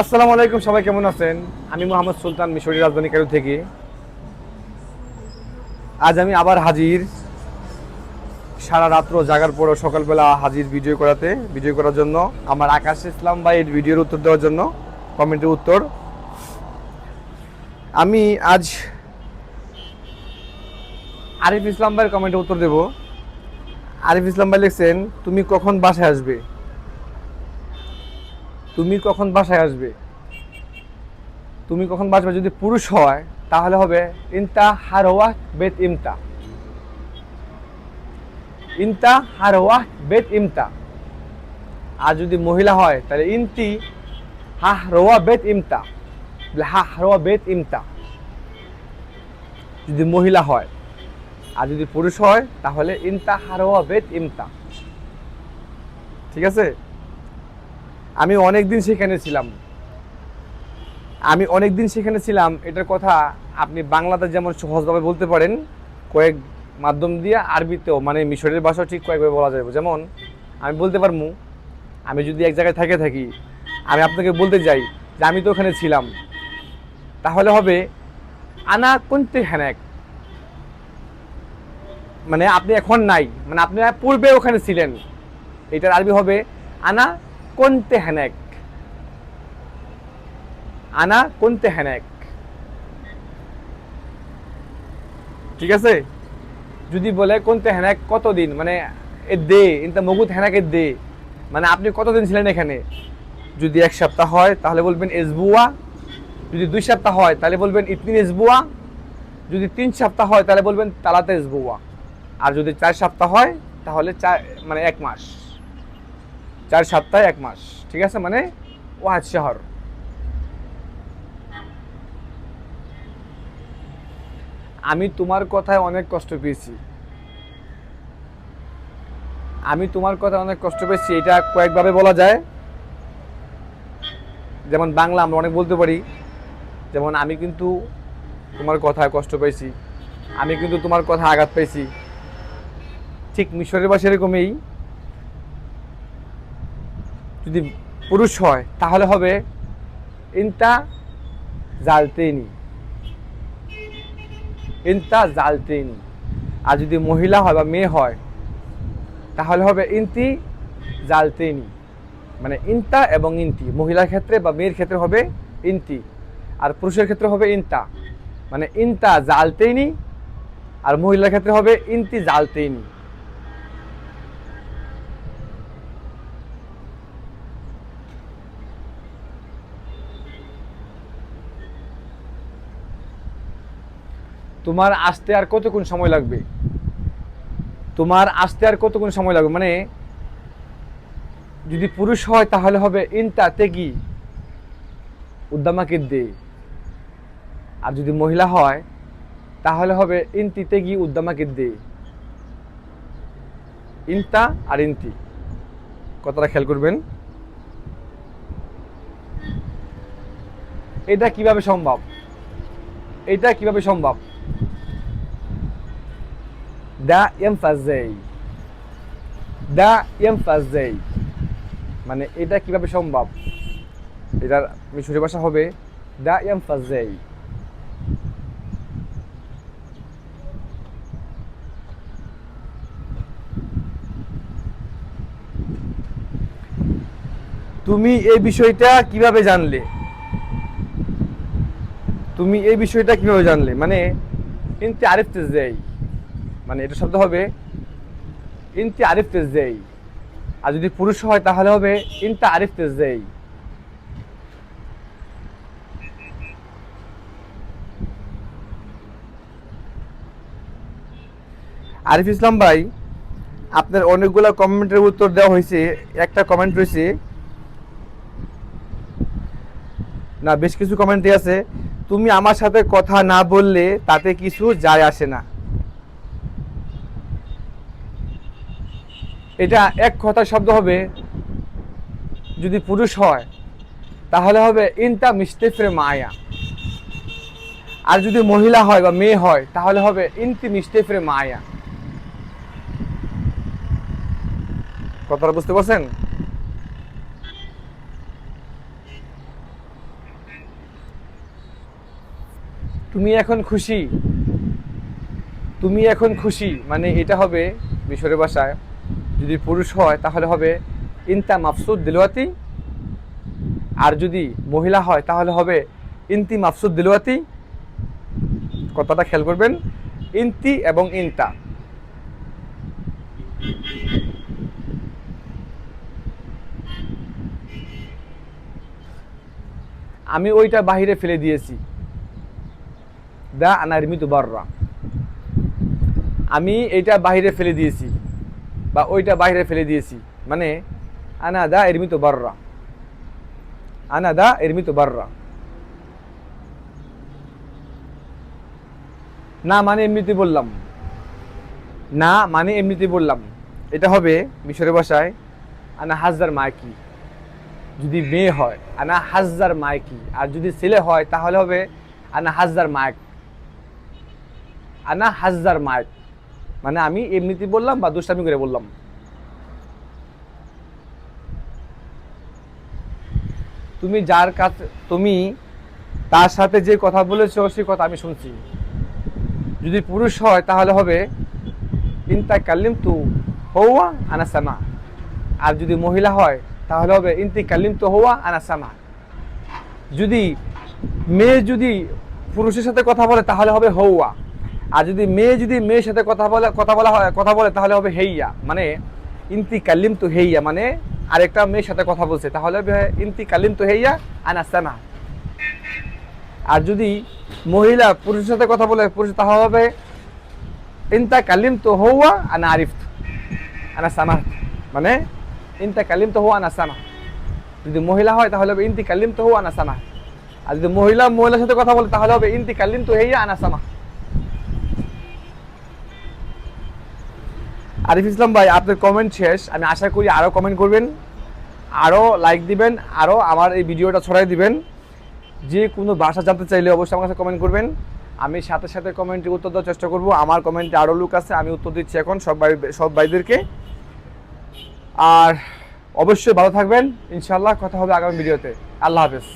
আসসালামু আলাইকুম, সবাই কেমন আছেন? আমি মোহাম্মদ সুলতান মিশরি রাজধানী কারু থেকে। আজ আমি আবার হাজির। সারা রাত্র জাগার পরও সকালবেলা হাজির ভিডিও করাতে ভিডিও করার জন্য, আমার আকাশ ইসলাম ভাইয়ের ভিডিওর উত্তর দেওয়ার জন্য, কমেন্টের উত্তর। আমি আজ আরিফ ইসলাম ভাইয়ের কমেন্টে উত্তর দেব। আরিফ ইসলাম ভাই লিখছেন, তুমি কখন বাসায় আসবে? তুমি কখন বাসায় আসবে? তুমি কখন বাসবে যদি পুরুষ হয়, তাহলে হবে ইনতা হারওয়া বেত ইমতা। ইনতা হারওয়া বেত ইমতা। আর যদি মহিলা হয়, তাহলে ইনতি হাহ রোয়া বেত ইমতা। হাহ রোয়া বেত ইমতা। যদি মহিলা হয়, আর যদি পুরুষ হয়, তাহলে ইনতা হারওয়া বেত ইমতা। ঠিক আছে? আমি অনেক দিন সেখানে ছিলাম। আমি অনেক দিন সেখানে ছিলাম, এটার কথা আপনি বাংলাতে যেমন সহজভাবে বলতে পারেন, কয়েক মাধ্যম দিয়ে আরবিতেও মানে মিশরের ভাষাও ঠিক কয়েকভাবে বলা যাবে। যেমন, আমি বলতে পারব, আমি যদি এক জায়গায় থেকে থাকি, আমি আপনাকে বলতে যাই যে আমি তো ওখানে ছিলাম। তাহলে হবে, আনা কোনতে হ্যানেক মানে আপনি এখন নাই মানে আপনি পূর্বে ওখানে ছিলেন। এটার আরবি হবে, আনা কোনতে হ্যানেক আনা কোনতে হ্যানেক ঠিক আছে? যদি বলে কোনতে হ্যানেক কতদিন? মানে এ দে, ইনতা মগুত হ্যানাকে দে। মানে আপনি কতদিন ছিলেন এখানে? যদি এক সপ্তাহ হয়, তাহলে বলবেন এসবুয়া যদি দুই সপ্তাহ হয়, তাহলে বলবেন ইতনিন এসবুয়া যদি তিন সপ্তাহ হয়, তাহলে বলবেন তালাতে এসবুয়া আর যদি চার সপ্তাহ হয়, তাহলে চার মানে এক মাস। চার সপ্তাহে, এক মাস। ঠিক আছে? মানে ওয়াজ শহর। আমি তোমার কথায় অনেক কষ্ট পেয়েছি। আমি তোমার কথা অনেক কষ্ট পেয়েছি। এটা কয়েকভাবে বলা যায়। যেমন বাংলা আমরা অনেক বলতে পারি। যেমন আমি কিন্তু তোমার কথায় কষ্ট পেয়েছি। আমি কিন্তু তোমার কথা আঘাত পেয়েছি। ঠিক মিশরের বা সেরকমই যদি পুরুষ হয়, তাহলে হবে ইনতা জালতেনি ইনতা জালতেনি আর যদি মহিলা হয় বা মেয়ে হয়, তাহলে হবে ইনতি জালতেনি মানে ইনতা এবং ইনতি। মহিলার ক্ষেত্রে বা মেয়ের ক্ষেত্রে হবে ইনতি। আর পুরুষের ক্ষেত্রে হবে ইনতা। মানে ইনতা জালতেনি আর মহিলার ক্ষেত্রে হবে ইনতি জালতেনি তোমার আসতে আর কতক্ষণ সময় লাগবে? তোমার আসতে আর কতক্ষণ সময় লাগবে? মানে যদি পুরুষ হয় তাহলে হবে ইনতা তেগি উদ্দামাকে দে। আর যদি মহিলা হয়, তাহলে হবে ইনতি তেগি উদ্দামাকে দে। ইনতা আর ইনতি কথাটা খেয়াল করবেন। এটা কীভাবে সম্ভব? এটা কীভাবে সম্ভব? দা এমফাজেই দা এমফাজেই মানে এটা কীভাবে সম্ভব? এটার মিশরি ভাষা হবে দা এমফাজেই তুমি এই বিষয়টা কীভাবে জানলে? তুমি এই বিষয়টা কীভাবে জানলে? মানে ইনতে আরিফ তেজেই মানে এটা শব্দ হবে ইনতে আরিফ তেজেই আর যদি পুরুষ হয় তাহলে হবে ইনতা আরিফ তেজেই আরিফ ইসলাম ভাই, আপনার অনেকগুলো কমেন্টের উত্তর দেওয়া হয়েছে, একটা কমেন্ট রয়েছে। না, বেশ কিছু কমেন্টই আছে। তুমি আমার সাথে কথা না বললে তাতে কিছু যায় আসে না। এটা এক কথায় শব্দ হবে, যদি পুরুষ হয়, তাহলে হবে ইনতা মিস্তেফরে মায়া। আর যদি মহিলা হয় বা মেয়ে হয়, তাহলে হবে ইনতি মিস্তেফরে মায়া। কথাটা বুঝতে পারছেন? তুমি এখন খুশি। তুমি এখন খুশি মানে এটা হবে মিশরের ভাষায় যদি পুরুষ হয়, তাহলে হবে ইনতা মাফসুদ দিলওয়াতি। আর যদি মহিলা হয়, তাহলে হবে ইন্তি মাফসুদ দিলওয়াতি। কথাটা খেয়াল করবেন, ইনতি এবং ইনতা। আমি ওইটা বাহিরে ফেলে দিয়েছি। দা আনারমিতু বাররা। আমি এটা বাহিরে ফেলে দিয়েছি। বা ওইটা বাহিরে ফেলে দিয়েছি। মানে আনা দা এরমিতু বাররা। আনা দা এরমিতু বাররা। না মানে এমনিতে বললাম। না মানে এমনিতে বললাম। এটা হবে মিশরের ভাষায়, আনা হাজার মায়কি যদি মেয়ে হয়, আনা হাজার মায়কি আর যদি ছেলে হয়, তাহলে হবে আনা হাজার মায়ক আনা হাজার মায়ক মানে আমি এমনিতে বললাম বা দুষ্টামি করে বললাম। তুমি যার কাছে, তুমি তার সাথে যে কথা বলেছ সেই কথা আমি শুনছি। যদি পুরুষ হয়, তাহলে হবে, ইনতা কালিম তু হৌয়া আনা সামা। আর যদি মহিলা হয়, তাহলে হবে, ইনতি কালিম তু হৌয়া আনা সামা। যদি মেয়ে যদি পুরুষের সাথে কথা বলে, তাহলে হবে, হৌয়া। আর যদি মেয়ে যদি মেয়ের সাথে কথা বলে, কথা বলা হয়, কথা বলে, তাহলে হবে হেইয়া। মানে ইনতি কালিম তু হেইয়া মানে আরেকটা মেয়ের সাথে কথা বলছে, তাহলে হবে ইনতি কাল্লিম তু হেইয়া আনা সামা আর যদি মহিলা পুরুষের সাথে কথা বলে, পুরুষ তাহলে হবে ইন্তা কালিম তো হওয়া আনা আরিফ আনা সামা মানে ইন্তা কালিম তো হওয়া আনা সামা যদি মহিলা হয়, তাহলে হবে ইনতি কালিম তো হওয়া আনা সামা আর যদি মহিলা মহিলার সাথে কথা বলে, তাহলে হবে ইনতি কালিম তো হেইয়া আনা সামা আরিফ ইসলাম ভাই, আপনার কমেন্ট শেষ। আমি আশা করি আরও কমেন্ট করবেন আরও লাইক দিবেন আরও আমার এই ভিডিওটা ছড়াই দিবেন। যে কোনো ভাষা জানতে চাইলে অবশ্যই আমার কাছে কমেন্ট করবেন। আমি সাথে সাথে কমেন্টে উত্তর দেওয়ার চেষ্টা করব। আমার কমেন্টে আরও লোক আছে, আমি উত্তর দিচ্ছি এখন সব ভাই, সব ভাইদেরকে। আর অবশ্যই ভালো থাকবেন। ইনশাল্লাহ কথা হবে আগামী ভিডিওতে। আল্লাহ হাফেজ।